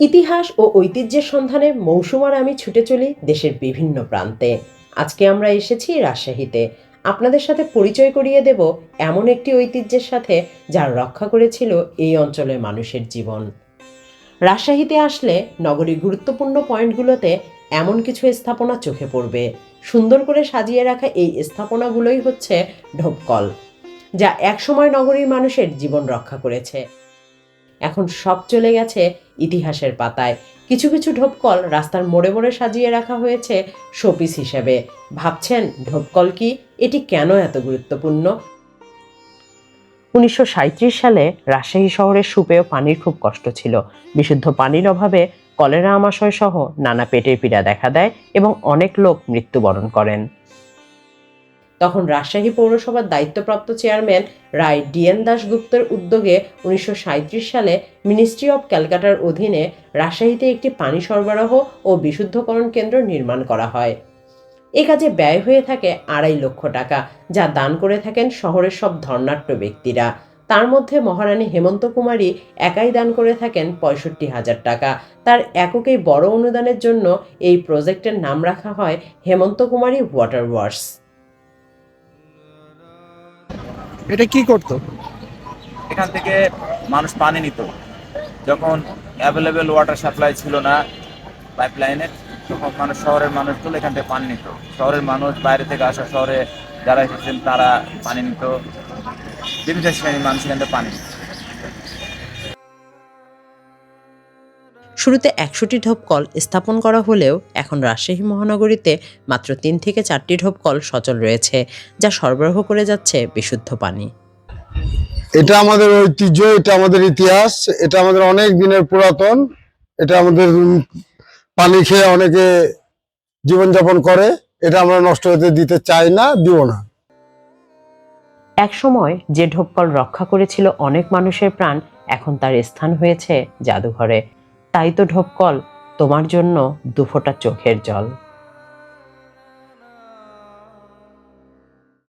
ইতিহাস ও ঐতিহ্যের সন্ধানে মৌসুমার আমি ছুটে চলি দেশের বিভিন্ন প্রান্তে। আজকে আমরা এসেছি রাজশাহীতে। আপনাদের সাথে পরিচয় করিয়ে দেব এমন একটি ঐতিহ্যের সাথে যার রক্ষা করেছিল এই অঞ্চলের মানুষের জীবন। রাজশাহীতে আসলে নগরীর গুরুত্বপূর্ণ পয়েন্টগুলোতে এমন কিছু স্থাপনা চোখে পড়বে। সুন্দর করে সাজিয়ে রাখা এই স্থাপনাগুলোই হচ্ছে ঢোপকল, যা একসময় নগরীর মানুষের জীবন রক্ষা করেছে। এখন সব চলে গেছে ইতিহাসের পাতায়। কিছু কিছু ঢোপকল রাস্তার মোড়ে মোড়ে সাজিয়ে রাখা হয়েছে শোপিস হিসেবে। ভাবছেন ঢোপকল কি? এটি কেন এত গুরুত্বপূর্ণ? উনিশশো সাঁইত্রিশ সালে রাজশাহী শহরের সুপেয় পানির খুব কষ্ট ছিল। বিশুদ্ধ পানির অভাবে কলেরা আমাশয় সহ নানা পেটের পীড়া দেখা দেয় এবং অনেক লোক মৃত্যুবরণ করেন। তখন রাজশাহী পৌরসভার দায়িত্বপ্রাপ্ত চেয়ারম্যান রায় ডিএন দাশগুপ্তের উদ্যোগে উনিশশো সাঁইত্রিশ সালে মিনিস্ট্রি অব ক্যালকাটার অধীনে রাজশাহীতে একটি পানি সরবরাহ ও বিশুদ্ধকরণ কেন্দ্র নির্মাণ করা হয়। এ কাজে ব্যয় হয়ে থাকে আড়াই লক্ষ টাকা, যা দান করে থাকেন শহরের সব ধর্নাট্য ব্যক্তিরা। তার মধ্যে মহারানী হেমন্ত কুমারী একাই দান করে থাকেন পঁয়ষট্টি হাজার টাকা। তার এককেই বড় অনুদানের জন্য এই প্রজেক্টের নাম রাখা হয় হেমন্ত কুমারী ওয়াটার ওয়ার্কস এটা কি করত? এখান থেকে মানুষ পানি নিত। যখন অ্যাভেলেবেল ওয়াটার সাপ্লাই ছিল না পাইপলাইনের তখন মানুষ শহরের মানুষগুলো এখান থেকে পানি নিত। শহরের মানুষ বাইরে থেকে আসা শহরে যারা এসেছেন তারা পানি নিত। বিভিন্ন শ্রেণির মানুষ এখান থেকে পানি নিত। শুরুতে একশোটি ঢোপকল স্থাপন করা হলেও এখন রাজশাহী মহানগরীতে মাত্র তিন থেকে চারটি ঢোপকল সচল রয়েছে যা সরবরাহ করে যাচ্ছে বিশুদ্ধ পানি। এটা আমাদের ঐতিহ্য এটা আমাদের ইতিহাস এটা আমাদের অনেক দিনের পুরাতন এটা আমাদের পানি খেয়ে অনেকে জীবনযাপন করে এটা আমরা নষ্ট হতে দিতে চাই না দিব না। একসময় যে ঢোপকল রক্ষা করেছিল অনেক মানুষের প্রাণ এখন তার স্থান হয়েছে জাদুঘরে। তাই তো ঢোপকল তোমার জন্য দুফোটা চোখের জল।